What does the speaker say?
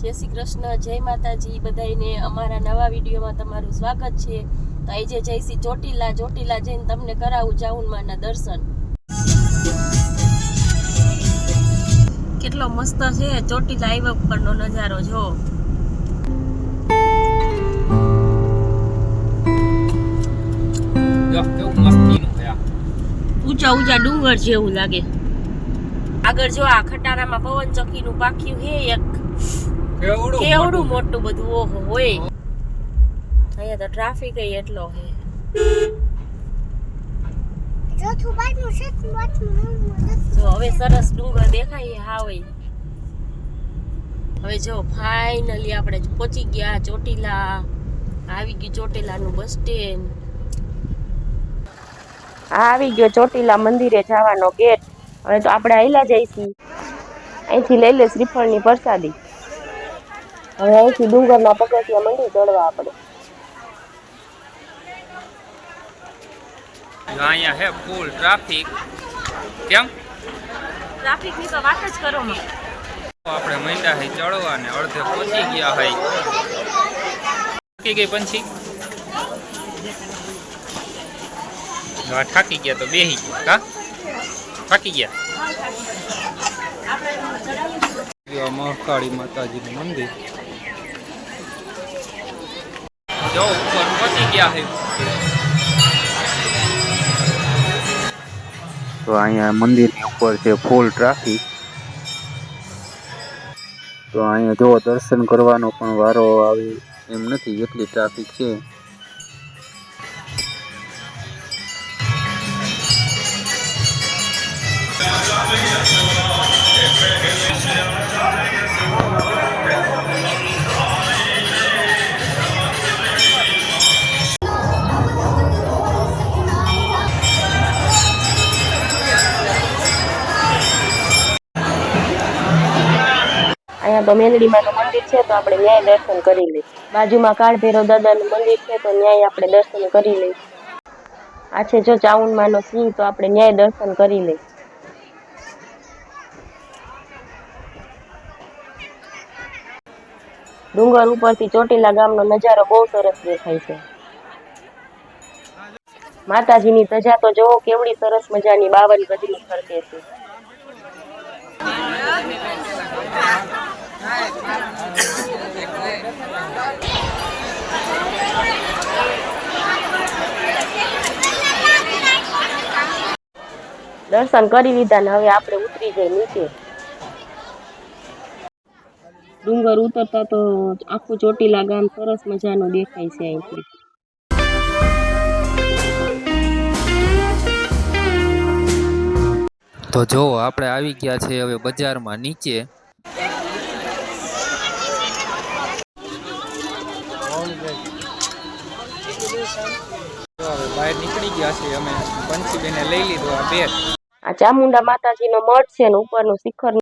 જય શ્રી કૃષ્ણ જય માતાજી. બધાને અમારા નવા વિડીયોમાં તમારું સ્વાગત છે. તો આજે જઈશી ચોટીલા ચોટીલા જઈને તમને કરાવું ચાઉનમાના દર્શન. કેટલો મસ્ત છે ચોટીલા આવ્યા ઉપરનો નજારો જો. ઊંચા ઊંચા ડુંગર જેવું લાગે. આગળ જો આ ખટારામાં પવન ચક્કીનું પાખ્યું હે એક. કેવડું કેવડું મોટું? બધું? ઓહો હોય અહીંયા તો ટ્રાફિક એટલો હે જો હવે સરસ ડુંગર દેખાય હા હોય હવે જો ફાઇનલી આપણે પહોંચી ગયા ચોટીલા. આવી ગયું ચોટીલાનું બસ સ્ટેન્ડ આવી ગયો ચોટીલા મંદિરે જવાનો ગેટ હવે તો આપણે આયલા જઈશું. અહીંથી લઈ લે શ્રીફળની પ્રસાદી. હવે અહીંથી ડુંગરના પગથિયા મંડી ચડવા આપણે. અહીંયા હે ફૂલ ટ્રાફિક કેમ? ટ્રાફિકની તો વાત જ કરો માં આપણે મંડા હઈ ચડવા ને અડધે પહોંચી ગયા હઈ થાકી ગઈ પંછી? હા આ થાકી ગયા તો બેહી ગયા કા થાકી ગયા? મહાકાળી માતાજીનું મંદિર. જો ઉપર પહોંચી ગયા હે તો અહીંયા મંદિરની ઉપર છે ફૂલ ટ્રાફિક તો અહીંયા જો દર્શન કરવાનો પણ વારો આવે એમ નથી, એટલી ટ્રાફિક છે. તો મેલડીમાનું મંદિર છે, તો આપણે ન્યાય દર્શન કરી લઈશું. બાજુમાં કાળ ભૈરવ દાદાનું મંદિર છે, તો ન્યાય આપણે દર્શન કરી લઈશું. આ છે જો ચાઉનમાનો સિંહ, તો આપણે ન્યાય દર્શન કરી લઈશું. ડુંગર ઉપરથી ચોટીલા ગામનો નજારો બહુ સરસ દેખાય છે. માતાજીની ધજા તો જોવો કેવડી સરસ મજાની બાવન ગજની ફરકે છે. દર્શન કરી લીધા ને હવે આપણે ઉતરી જઈએ નીચે. ડુંગર ઉતરતા તો આખું ચોટીલા ગામ સરસ મજાનું દેખાય છે અહીંથી. તો જો, આપણે આવી ગયા છે હવે બજારમાં નીચે. બહાર નીકળી ગયા છે. અમે પંચીબેને લઈ લીધો આ બેટ આ ચામુંડા માતાજીનો મઠ છે ને ઉપરનું શિખર